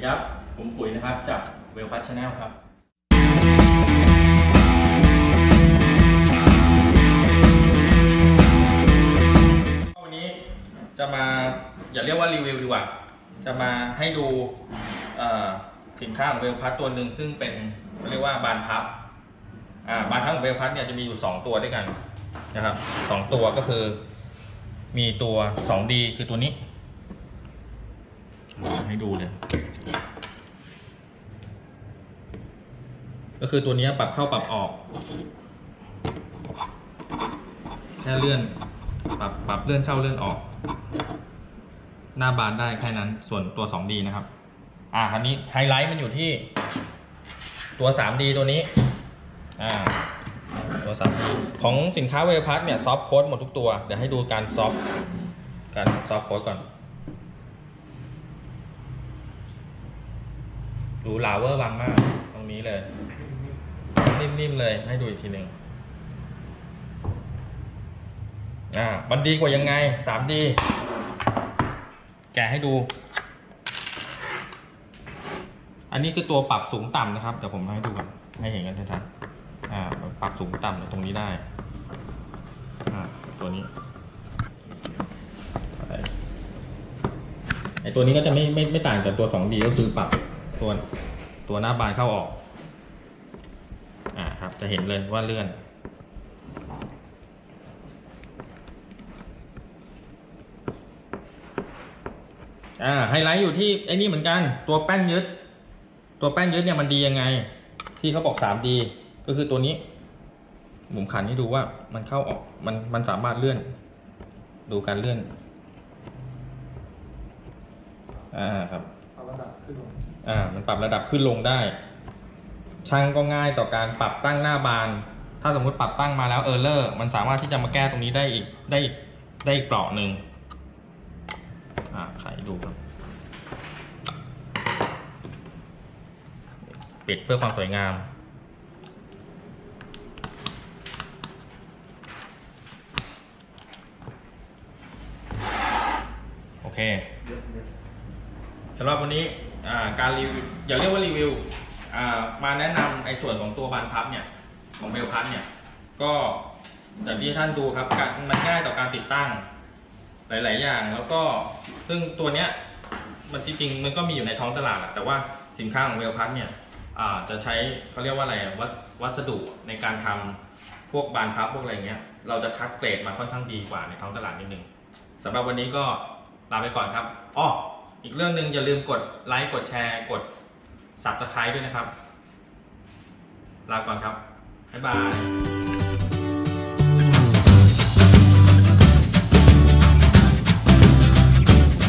ดีครับ ผมปุ๋ยนะครับจากเวลพัชแนลครับ วันนี้จะมาอย่าเรียกว่ารีวิวดีกว่า จะมาให้ดูเอ่อสินค้าของเวลพัทตัวหนึ่งซึ่งเป็นเรียกว่าบานพับ บานพับของเวลพัทเนี่ยจะมีอยู่ 2 ตัวด้วยกันนะครับสองตัวก็คือ มีตัว 2D คือตัวนี้ ให้ดูเลย ก็คือตัวนี้ปรับเข้าปรับออก แค่เลื่อน ปรับปรับเลื่อนเข้าเลื่อนออก หน้าบานได้แค่นั้น ส่วนตัว 2D นะครับ อ่าคราวนี้ไฮไลท์มันอยู่ที่ ตัว 3D ตัวนี้ อ่า ตัว 3D ของสินค้าเวลพัทเนี่ยซอฟต์โค้ดหมดทุกตัว เดี๋ยวให้ดูการซอฟต์การซอฟต์โค้ดก่อน หรูหราเวอร์วังมาก ตรงนี้เลย นิ่มๆเลยให้ดูอีกทีหนึ่งอ่ามันดีกว่ายังไง 3D แกะให้ดู อันนี้คือตัวปรับสูงต่ำนะครับเดี๋ยวผมให้ดูก่อนให้เห็นกันชัดๆอ่าปรับสูงต่ำตรงนี้ได้อ่าตัวนี้ไอตัวนี้ก็จะไม่ไม่ไม่ต่างจากตัว 2D ก็คือปรับ ตัวตัวหน้าบานเข้าออก อ่าครับจะเห็นเลยว่าเลื่อน อ่าไฮไลท์อยู่ที่ไอ้นี่เหมือนกันตัวแป้นยึด ตัวแป้นยึดเนี่ยมันดียังไง ที่เขาบอก 3D ก็คือตัวนี้ผมขันให้ดูว่ามันเข้าออกมันมันสามารถเลื่อน ดูการเลื่อน อ่าครับ ระดับขึ้นลงอ่า มันปรับระดับขึ้นลงได้ ช่างก็ง่ายต่อการปรับตั้งหน้าบาน ถ้าสมมุติปรับตั้งมาแล้วเออร์เลอร์ มันสามารถที่จะมาแก้ตรงนี้ได้อีกได้อีกได้อีกเปราะหนึ่งอ่าไขดูครับ ปิดเพื่อความสวยงามโอเค สำหรับวันนี้การรีวิวอย่าเรียกว่ารีวิวมาแนะนำไอ้ส่วนของตัวบานพับเนี่ยของเบลพับเนี่ยก็จากที่ท่านดูครับมันง่ายต่อการติดตั้งหลาย ๆ อย่าง แล้วก็ซึ่งตัวเนี้ยมันจริงๆมันก็มีอยู่ในท้องตลาดแหละแต่ว่าสินค้าของเบลพัทเนี่ยจะใช้เขาเรียกว่าอะไรวัสวัสดุในการทำพวกบานพับพวกอะไรเงี้ยเราจะคัดเกรดมาค่อนข้างดีกว่าในท้องตลาดนิดนึงสำหรับวันนี้ก็ลาไปก่อนครับอ้อ อีกเรื่องหนึ่งอย่าลืมกดไลค์กดแชร์ กด subscribe ด้วยนะครับ ลาก่อนครับ บ๊ายบาย